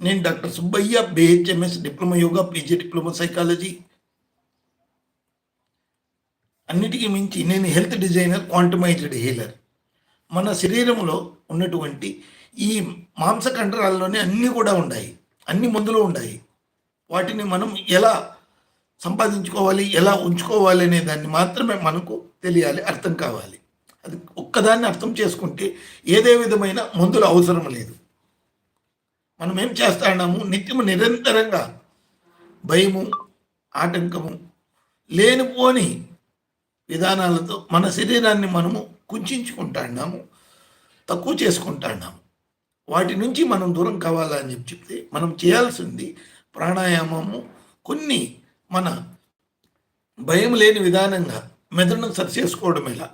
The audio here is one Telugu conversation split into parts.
నేను doctor Subbaiah BHMS diploma yoga PG diploma psychology. అన్నిటికీ మించి నేను హెల్త్ డిజైనర్ క్వాంటమైజ్డ్ హీలర్. మన శరీరంలో ఉన్నటువంటి ఈ మాంస కండరాల్లోనే అన్నీ కూడా ఉన్నాయి అన్ని మందులు ఉన్నాయి వాటిని మనం ఎలా సంపాదించుకోవాలి ఎలా ఉంచుకోవాలి అనే దాన్ని మాత్రమే మనకు తెలియాలి అర్థం కావాలి. అది ఒక్కదాన్ని అర్థం చేసుకుంటే ఏదే విధమైన మందులు అవసరం లేదు. మనం ఏం చేస్తున్నాము? నిత్యము నిరంతరంగా భయము ఆటంకము లేనిపోని విధానాలతో మన శరీరాన్ని మనము కుంచుకుంటున్నాము తక్కువ చేసుకుంటాము వాటి నుంచి మనం దూరం కావాలని చెప్పి చెప్తే మనం చేయాల్సింది ప్రాణాయామము. కొన్ని మన భయం లేని విధానంగా మెదడును సరి చేసుకోవడం ఎలా?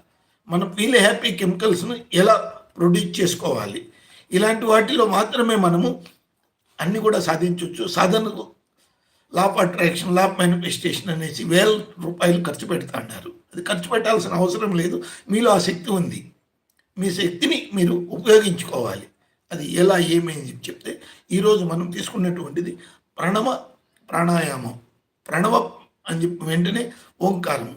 మనం ఫీల్ హ్యాపీ కెమికల్స్ను ఎలా ప్రొడ్యూస్ చేసుకోవాలి? ఇలాంటి వాటిలో మాత్రమే మనము అన్నీ కూడా సాధించవచ్చు సాధనకు law of attraction law of manifestation అనేసి వేల రూపాయలు ఖర్చు పెడతా అన్నారు. అది ఖర్చు పెట్టాల్సిన అవసరం లేదు. మీలో ఆ శక్తి ఉంది. మీ శక్తిని మీరు ఉపయోగించుకోవాలి. అది ఎలా ఏమైంది చెప్పి చెప్తే ఈరోజు మనం తీసుకున్నటువంటిది ప్రణవ ప్రాణాయామం. ప్రణవ అని చెప్పి వెంటనే ఓంకారం.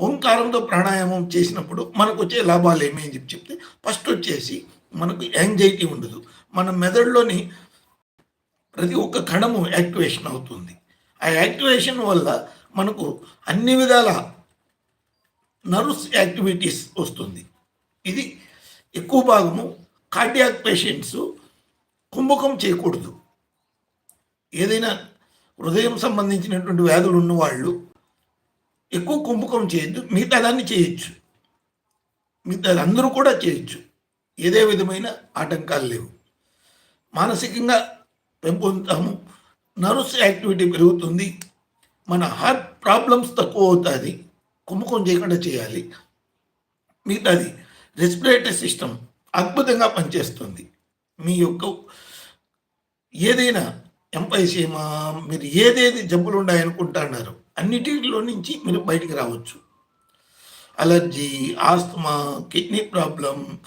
ఓంకారంతో ప్రాణాయామం చేసినప్పుడు మనకు వచ్చే లాభాలు ఏమేమి చెప్పి చెప్తే ఫస్ట్ వచ్చేసి మనకు యాంగ్జైటీ ఉండదు. మన మెదడులోని ప్రతి ఒక్క కణము యాక్టివేషన్ అవుతుంది. ఆ యాక్టివేషన్ వల్ల మనకు అన్ని విధాల నర్వ్స్ యాక్టివిటీస్ వస్తుంది. ఇది ఎక్కువ భాగము కార్డియాక్ పేషెంట్స్ కుంభకం చేయకూడదు. ఏదైనా హృదయం సంబంధించినటువంటి వ్యాధులు ఉన్నవాళ్ళు ఎక్కువ కుంభకం చేయొద్దు. మిగతా దాన్ని చేయొచ్చు. మిగతా అందరూ కూడా చేయొచ్చు. ఏదే విధమైన ఆటంకాలు లేవు. మానసికంగా పెంపొందుతాము నర్వ్స్ యాక్టివిటీ పెరుగుతుంది. మన హార్ట్ ప్రాబ్లమ్స్ తక్కువ అవుతుంది కుంభకం చేయకుండా చేయాలి. మిగతాది రెస్పిరేటరీ సిస్టమ్ అద్భుతంగా పనిచేస్తుంది. మీ యొక్క ఏదైనా ఎంపైసీమా మీరు ఏదేది జబ్బులు ఉన్నాయనుకుంటున్నారు అన్నిటిలో నుంచి మీరు బయటికి రావచ్చు. అలర్జీ ఆస్తమా కిడ్నీ ప్రాబ్లం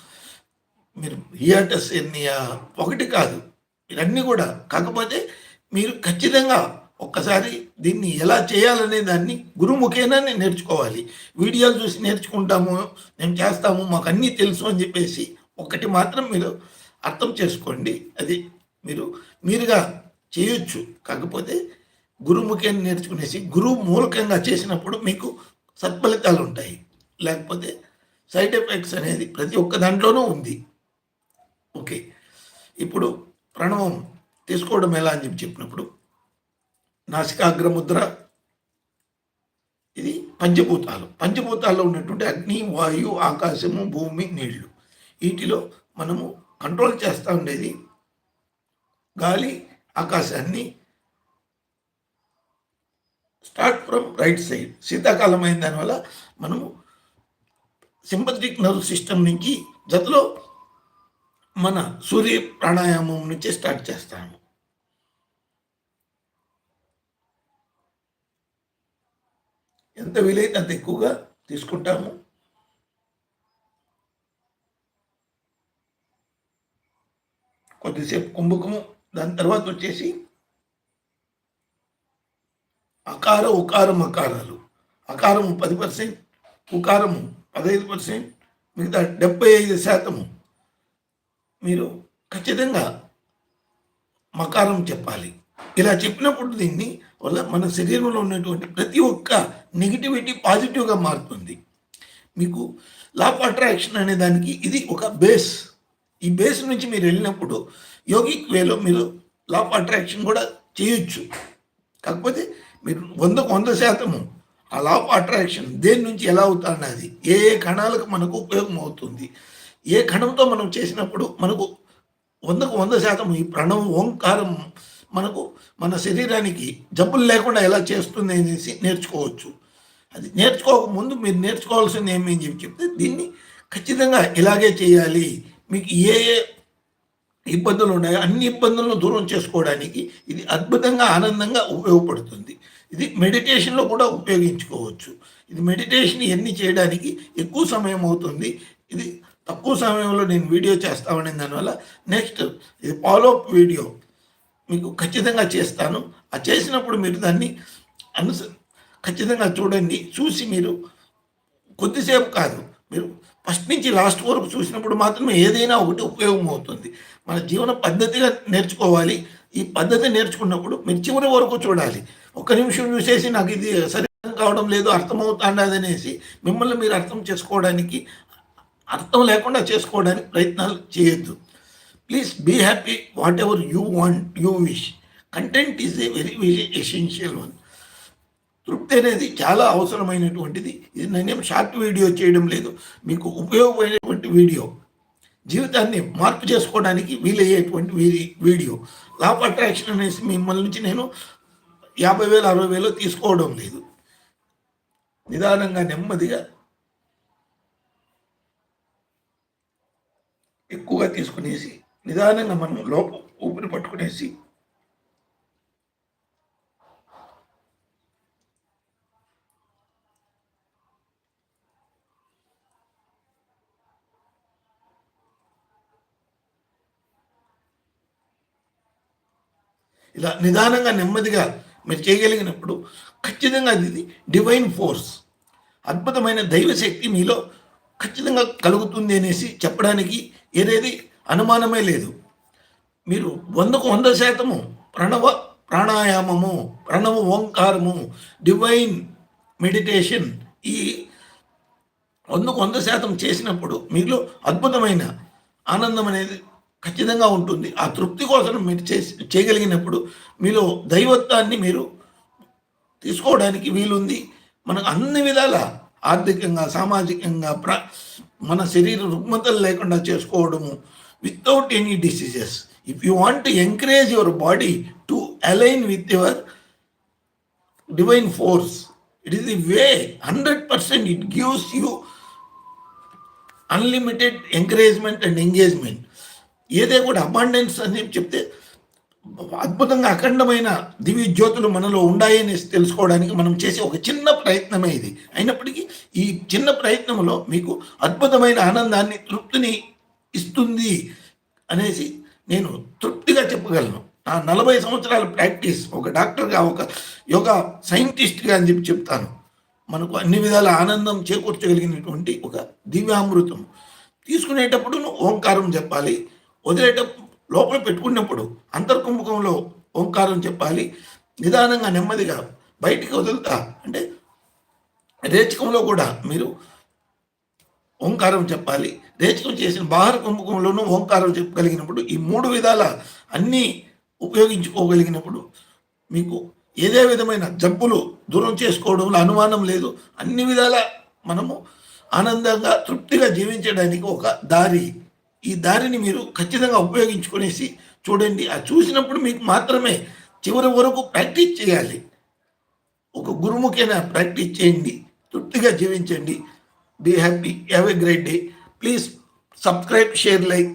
మీరు హియాటస్ ఎన్నియా ఒకటి కాదు. ఇవన్నీ కూడా. కాకపోతే మీరు ఖచ్చితంగా ఒక్కసారి దీన్ని ఎలా చేయాలనే దాన్ని గురుముఖేనా నేర్చుకోవాలి. వీడియోలు చూసి నేర్చుకుంటాము మేము చేస్తాము మాకు అన్నీ తెలుసు అని చెప్పేసి ఒకటి మాత్రం మీరు అర్థం చేసుకోండి. అది మీరు మీరుగా చేయొచ్చు. కాకపోతే గురుముఖేన నేర్చుకునేసి గురువు మూలకంగా చేసినప్పుడు మీకు సత్ఫలితాలు ఉంటాయి. లేకపోతే సైడ్ ఎఫెక్ట్స్ అనేది ప్రతి ఒక్క దాంట్లోనూ ఉంది. ఓకే. ఇప్పుడు ప్రణవం తీసుకోవడం ఎలా అని చెప్పి చెప్పినప్పుడు నాసికాగ్రముద్ర ఇది పంచభూతాలు. పంచభూతాల్లో ఉన్నటువంటి అగ్ని వాయు ఆకాశము భూమి నీళ్ళు. వీటిలో మనము కంట్రోల్ చేస్తూ ఉండేది గాలి ఆకాశాన్ని స్టార్ట్ ఫ్రమ్ రైట్ సైడ్ శీతాకాలం అయిన దానివల్ల మనము సింపథటిక్ నర్వ్ సిస్టమ్ నుంచి జతలో మన సూర్య ప్రాణాయామం నుంచి స్టార్ట్ చేస్తాము. ఎంత వీలైతే అంత ఎక్కువగా తీసుకుంటాము. కొద్దిసేపు కుంభకము దాని తర్వాత వచ్చేసి అకార ఉకారం అకారాలు. అకారము పది పర్సెంట్ ఉకారము పదహైదు పర్సెంట్ మిగతా డెబ్బై ఐదు శాతము మీరు ఖచ్చితంగా మకారం చెప్పాలి. ఇలా చెప్పినప్పుడు దీన్ని వల్ల మన శరీరంలో ఉన్నటువంటి ప్రతి ఒక్క నెగిటివిటీ పాజిటివ్గా మారుతుంది. మీకు లా ఆఫ్ అట్రాక్షన్ అనే దానికి ఇది ఒక బేస్ ఈ బేస్ నుంచి మీరు వెళ్ళినప్పుడు యోగిక్ వేలో మీరు లా ఆఫ్ అట్రాక్షన్ కూడా చేయొచ్చు. కాకపోతే మీరు వందకు వంద శాతము ఆ లా ఆఫ్ అట్రాక్షన్ దేని నుంచి ఎలా అవుతున్నది ఏ ఏ కణాలకు మనకు ఉపయోగం అవుతుంది ఏ కణంతో మనం చేసినప్పుడు మనకు వందకు వంద శాతం ఈ ప్రణవం ఓంకారం మనకు మన శరీరానికి జబ్బులు లేకుండా ఎలా చేస్తుంది అనేసి నేర్చుకోవచ్చు. అది నేర్చుకోక ముందు మీరు నేర్చుకోవాల్సింది ఏమి అని చెప్పి చెప్తే దీన్ని ఖచ్చితంగా ఇలాగే చేయాలి. మీకు ఏ ఏ ఇబ్బందులు ఉన్నాయో అన్ని ఇబ్బందులను దూరం చేసుకోవడానికి ఇది అద్భుతంగా ఆనందంగా ఉపయోగపడుతుంది. ఇది మెడిటేషన్లో కూడా ఉపయోగించుకోవచ్చు. ఇది మెడిటేషన్ ఎన్ని చేయడానికి ఎక్కువ సమయం అవుతుంది. ఇది తక్కువ సమయంలో నేను వీడియో చేస్తామని దానివల్ల నెక్స్ట్ ఇది ఫాలోఅప్ వీడియో. మీకు ఖచ్చితంగా చేస్తాను. ఆ చేసినప్పుడు మీరు దాన్ని అనుస ఖచ్చితంగా చూడండి. చూసి మీరు కొద్దిసేపు కాదు మీరు ఫస్ట్ నుంచి లాస్ట్ వరకు చూసినప్పుడు మాత్రమే ఏదైనా ఒకటి ఉపయోగం అవుతుంది. మన జీవన పద్ధతిగా నేర్చుకోవాలి. ఈ పద్ధతి నేర్చుకున్నప్పుడు మీరు చివరి వరకు చూడాలి. ఒక్క నిమిషం చూసేసి నాకు ఇది సరిగ్గా కావడం లేదు అర్థమవుతాండదనేసి మిమ్మల్ని మీరు అర్థం చేసుకోవడానికి అర్థం లేకుండా చేసుకోవడానికి ప్రయత్నాలు చేయొద్దు. Please be happy whatever you want you wish content is a very very essential one తృప్తి అనేది చాలా అవసరమైనటువంటిది. ఇది నేనేం షార్ట్ వీడియో చేయడం లేదు. మీకు ఉపయోగమైనటువంటి వీడియో జీవితాన్ని మార్పు చేసుకోవడానికి వీలయ్యేటువంటి వీరి వీడియో లా ఆఫ్ అట్రాక్షన్ అనేసి మిమ్మల్ని నుంచి నేను యాభై వేలు అరవై వేలు తీసుకోవడం లేదు. నిదానంగా నెమ్మదిగా ఎక్కువగా తీసుకునేసి నిదానంగా మనం లోప ఊపిరి పట్టుకునేసి ఇలా నిదానంగా నెమ్మదిగా మీరు చేయగలిగినప్పుడు ఖచ్చితంగా అది డివైన్ ఫోర్స్ అద్భుతమైన దైవశక్తి మీలో ఖచ్చితంగా కలుగుతుంది అనేసి చెప్పడానికి ఏదేది అనుమానమే లేదు. మీరు వందకు వంద శాతము ప్రణవ ప్రాణాయామము ప్రణవ ఓంకారము డివైన్ మెడిటేషన్ ఈ వందకు వంద శాతం చేసినప్పుడు మీలో అద్భుతమైన ఆనందం అనేది ఖచ్చితంగా ఉంటుంది. ఆ తృప్తి కోసం మీరు చేసి చేయగలిగినప్పుడు మీలో దైవత్వాన్ని మీరు తీసుకోవడానికి వీలుంది. మనకు అన్ని విధాల ఆర్థికంగా సామాజికంగా ప్ర మన శరీర రుగ్మతలు లేకుండా చేసుకోవడము without any diseases if you want encourage your body to align with your divine force it is the way hundred percent it gives you unlimited encouragement and engagement ఏదే కూడా అబాండెన్స్ అని చెప్తే అద్భుతంగా అఖండమైన దివ్య జ్యోతులు మనలో ఉన్నాయని తెలుసుకోవడానికి మనం చేసే ఒక చిన్న ప్రయత్నమే ఇది. అయినప్పటికీ ఈ చిన్న ప్రయత్నంలో మీకు అద్భుతమైన ఆనందాన్ని తృప్తిని ఇస్తుంది అనేసి నేను తృప్తిగా చెప్పగలను. నా నలభై సంవత్సరాల ప్రాక్టీస్ ఒక డాక్టర్గా ఒక యోగా సైంటిస్ట్గా అని చెప్పి చెప్తాను. మనకు అన్ని విధాల ఆనందం చేకూర్చగలిగినటువంటి ఒక దివ్యామృతం. తీసుకునేటప్పుడు ఓంకారం చెప్పాలి. వదిలేటప్పుడు లోపల పెట్టుకున్నప్పుడు అంతర్కుంభకంలో ఓంకారం చెప్పాలి. నిదానంగా నెమ్మదిగా బయటికి వదులుతా. అంటే రేచకంలో కూడా మీరు ఓంకారం చెప్పాలి. రేచకం చేసిన బాహర కుంభకంలోనూ ఓంకారం చెప్పగలిగినప్పుడు ఈ మూడు విధాల అన్నీ ఉపయోగించుకోగలిగినప్పుడు మీకు ఏదే విధమైన జబ్బులు దూరం చేసుకోవడంలో అనుమానం లేదు. అన్ని విధాల మనము ఆనందంగా తృప్తిగా జీవించడానికి ఒక దారి. ఈ దారిని మీరు ఖచ్చితంగా ఉపయోగించుకునేసి చూడండి. ఆ చూసినప్పుడు మీకు మాత్రమే చివరి వరకు ప్రాక్టీస్ చేయాలి. ఒక గురుముఖైన ప్రాక్టీస్ చేయండి. తృప్తిగా జీవించండి. Be happy. Have a great day. Please subscribe share like.